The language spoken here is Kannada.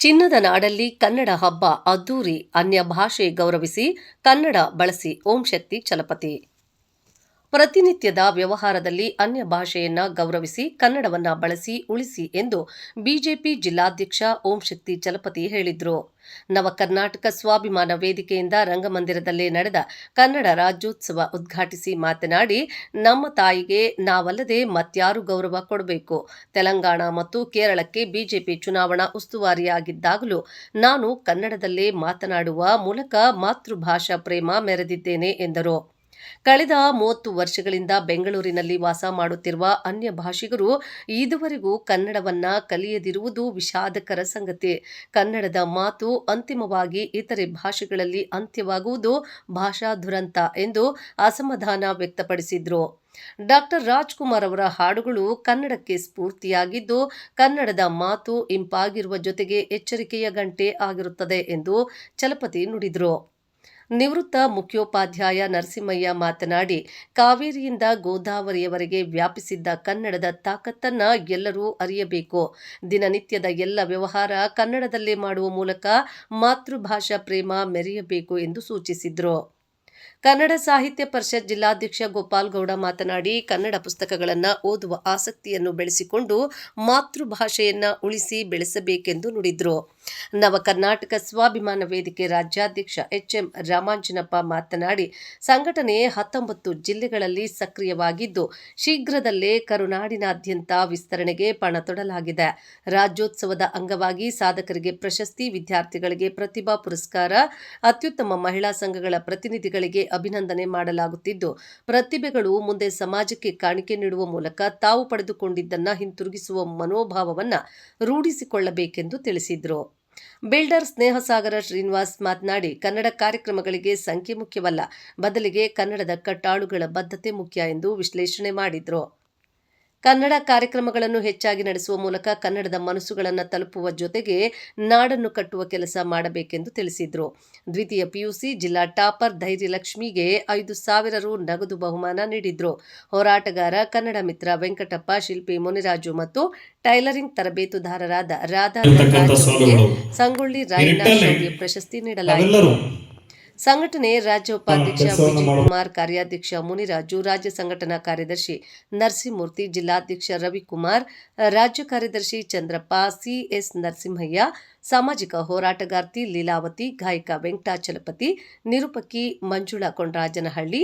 ಚಿನ್ನದ ನಾಡಲ್ಲಿ ಕನ್ನಡ ಹಬ್ಬ ಅದ್ದೂರಿ ಅನ್ಯ ಭಾಷೆ ಗೌರವಿಸಿ ಕನ್ನಡ ಬಳಸಿ ಓಂ ಶಕ್ತಿ ಚಲಪತಿ. ಪ್ರತಿನಿತ್ಯದ ವ್ಯವಹಾರದಲ್ಲಿ ಅನ್ಯ ಭಾಷೆಯನ್ನ ಗೌರವಿಸಿ ಕನ್ನಡವನ್ನ ಬಳಸಿ ಉಳಿಸಿ ಎಂದು ಬಿಜೆಪಿ ಜಿಲ್ಲಾಧ್ಯಕ್ಷ ಓಂ ಶಕ್ತಿ ಚಲಪತಿ ಹೇಳಿದ್ರು. ನವ ಕರ್ನಾಟಕ ಸ್ವಾಭಿಮಾನ ವೇದಿಕೆಯಿಂದ ರಂಗಮಂದಿರದಲ್ಲಿ ನಡೆದ ಕನ್ನಡ ರಾಜ್ಯೋತ್ಸವ ಉದ್ಘಾಟಿಸಿ ಮಾತನಾಡಿ, ನಮ್ಮ ತಾಯಿಗೆ ನಾವಲ್ಲದೆ ಮತ್ಯಾರು ಗೌರವ ಕೊಡಬೇಕು. ತೆಲಂಗಾಣ ಮತ್ತು ಕೇರಳಕ್ಕೆ ಬಿಜೆಪಿ ಚುನಾವಣಾ ಉಸ್ತುವಾರಿಯಾಗಿದ್ದಾಗಲೂ ನಾನು ಕನ್ನಡದಲ್ಲೇ ಮಾತನಾಡುವ ಮೂಲಕ ಮಾತೃಭಾಷಾ ಪ್ರೇಮ ಮೆರೆದಿದ್ದೇನೆ ಎಂದರು. ಕಳೆದ ಮೂವತ್ತು ವರ್ಷಗಳಿಂದ ಬೆಂಗಳೂರಿನಲ್ಲಿ ವಾಸ ಮಾಡುತ್ತಿರುವ ಅನ್ಯ ಭಾಷಿಗರು ಇದುವರೆಗೂ ಕನ್ನಡವನ್ನ ಕಲಿಯದಿರುವುದು ವಿಷಾದಕರ ಸಂಗತಿ. ಕನ್ನಡದ ಮಾತು ಅಂತಿಮವಾಗಿ ಇತರೆ ಭಾಷೆಗಳಲ್ಲಿ ಅಂತ್ಯವಾಗುವುದು ಭಾಷಾ ದುರಂತ ಎಂದು ಅಸಮಾಧಾನ ವ್ಯಕ್ತಪಡಿಸಿದ್ರು. ಡಾಕ್ಟರ್ ರಾಜ್ಕುಮಾರ್ ಅವರ ಹಾಡುಗಳು ಕನ್ನಡಕ್ಕೆ ಸ್ಫೂರ್ತಿಯಾಗಿದ್ದು, ಕನ್ನಡದ ಮಾತು ಇಂಪಾಗಿರುವ ಜೊತೆಗೆ ಎಚ್ಚರಿಕೆಯ ಗಂಟೆ ಆಗಿರುತ್ತದೆ ಎಂದು ಚಲಪತಿ ನುಡಿದರು. ನಿವೃತ್ತ ಮುಖ್ಯೋಪಾಧ್ಯಾಯ ನರಸಿಂಹಯ್ಯ ಮಾತನಾಡಿ, ಕಾವೇರಿಯಿಂದ ಗೋದಾವರಿಯವರೆಗೆ ವ್ಯಾಪಿಸಿದ್ದ ಕನ್ನಡದ ತಾಕತ್ತನ್ನ ಎಲ್ಲರೂ ಅರಿಯಬೇಕು. ದಿನನಿತ್ಯದ ಎಲ್ಲ ವ್ಯವಹಾರ ಕನ್ನಡದಲ್ಲೇ ಮಾಡುವ ಮೂಲಕ ಮಾತೃಭಾಷಾ ಪ್ರೇಮ ಮೆರೆಯಬೇಕು ಎಂದು ಸೂಚಿಸಿದರು. ಕನ್ನಡ ಸಾಹಿತ್ಯ ಪರಿಷತ್ ಜಿಲ್ಲಾಧ್ಯಕ್ಷ ಗೋಪಾಲ್ಗೌಡ ಮಾತನಾಡಿ, ಕನ್ನಡ ಪುಸ್ತಕಗಳನ್ನು ಓದುವ ಆಸಕ್ತಿಯನ್ನು ಬೆಳೆಸಿಕೊಂಡು ಮಾತೃಭಾಷೆಯನ್ನು ಉಳಿಸಿ ಬೆಳೆಸಬೇಕೆಂದು ನುಡಿದರು. ನವ ಕರ್ನಾಟಕ ಸ್ವಾಭಿಮಾನ ವೇದಿಕೆ ರಾಜ್ಯಾಧ್ಯಕ್ಷ ಎಚ್ಎಂ ರಾಮಾಂಜನಪ್ಪ ಮಾತನಾಡಿ, ಸಂಘಟನೆ ಹತ್ತೊಂಬತ್ತು ಜಿಲ್ಲೆಗಳಲ್ಲಿ ಸಕ್ರಿಯವಾಗಿದ್ದು, ಶೀಘ್ರದಲ್ಲೇ ಕರುನಾಡಿನಾದ್ಯಂತ ವಿಸ್ತರಣೆಗೆ ಪಣ ತೊಡಲಾಗಿದೆ. ರಾಜ್ಯೋತ್ಸವದ ಅಂಗವಾಗಿ ಸಾಧಕರಿಗೆ ಪ್ರಶಸ್ತಿ, ವಿದ್ಯಾರ್ಥಿಗಳಿಗೆ ಪ್ರತಿಭಾ ಪುರಸ್ಕಾರ, ಅತ್ಯುತ್ತಮ ಮಹಿಳಾ ಸಂಘಗಳ ಪ್ರತಿನಿಧಿಗಳಿಗೆ ಅಭಿನಂದನೆ ಮಾಡಲಾಗುತ್ತಿದ್ದು, ಪ್ರತಿಭೆಗಳು ಮುಂದೆ ಸಮಾಜಕ್ಕೆ ಕಾಣಿಕೆ ನೀಡುವ ಮೂಲಕ ತಾವು ಪಡೆದುಕೊಂಡಿದ್ದನ್ನು ಹಿಂತಿರುಗಿಸುವ ಮನೋಭಾವವನ್ನು ರೂಢಿಸಿಕೊಳ್ಳಬೇಕೆಂದು ತಿಳಿಸಿದರು. ಬಿಲ್ಡರ್ ಸ್ನೇಹಸಾಗರ ಶ್ರೀನಿವಾಸ್ ಮಾತನಾಡಿ, ಕನ್ನಡ ಕಾರ್ಯಕ್ರಮಗಳಿಗೆ ಸಂಖ್ಯೆ ಮುಖ್ಯವಲ್ಲ, ಬದಲಿಗೆ ಕನ್ನಡದ ಕಟ್ಟಾಳುಗಳ ಬದ್ಧತೆ ಮುಖ್ಯ ಎಂದು ವಿಶ್ಲೇಷಣೆ ಮಾಡಿದರು. ಕನ್ನಡ ಕಾರ್ಯಕ್ರಮಗಳನ್ನು ಹೆಚ್ಚಾಗಿ ನಡೆಸುವ ಮೂಲಕ ಕನ್ನಡದ ಮನಸ್ಸುಗಳನ್ನು ತಲುಪುವ ಜೊತೆಗೆ ನಾಡನ್ನು ಕಟ್ಟುವ ಕೆಲಸ ಮಾಡಬೇಕೆಂದು ತಿಳಿಸಿದರು. ದ್ವಿತೀಯ ಪಿಯುಸಿ ಜಿಲ್ಲಾ ಟಾಪರ್ ಧೈರ್ಯಲಕ್ಷ್ಮಿಗೆ ಐದು ಸಾವಿರ ರು ನಗದು ಬಹುಮಾನ ನೀಡಿದ್ರು. ಹೋರಾಟಗಾರ ಕನ್ನಡ ಮಿತ್ರ ವೆಂಕಟಪ್ಪ ಶಿಲ್ಪಿ ಮುನಿರಾಜು ಮತ್ತು ಟೈಲರಿಂಗ್ ತರಬೇತುದಾರರಾದ ರಾಧಾ ಸಂಗೊಳ್ಳಿ ರಾಯಣ್ಣ ಶೌರ್ಯ ಪ್ರಶಸ್ತಿ ನೀಡಲಾಯಿತು. ಸಂಘಟನೆ ರಾಜ್ಯ ಉಪಾಧ್ಯಕ್ಷ ವಿಜಯ್ ಕುಮಾರ್ ಕಾರ್ಯಾಧ್ಯಕ್ಷ ಮುನಿರಾಜು ರಾಜ್ಯ ಸಂಘಟನಾ ಕಾರ್ಯದರ್ಶಿ ನರಸಿಂಹಮೂರ್ತಿ ಜಿಲ್ಲಾಧ್ಯಕ್ಷ ರವಿಕುಮಾರ್ ರಾಜ್ಯ ಕಾರ್ಯದರ್ಶಿ ಚಂದ್ರಪ್ಪ ಸಿಎಸ್ ನರಸಿಂಹಯ್ಯ ಸಾಮಾಜಿಕ ಹೋರಾಟಗಾರ್ತಿ ಲೀಲಾವತಿ ಗಾಯಕ ವೆಂಕಟಾಚಲಪತಿ ನಿರೂಪಕಿ ಮಂಜುಳಾ ಕೊಂಡರಾಜನಹಳ್ಳಿ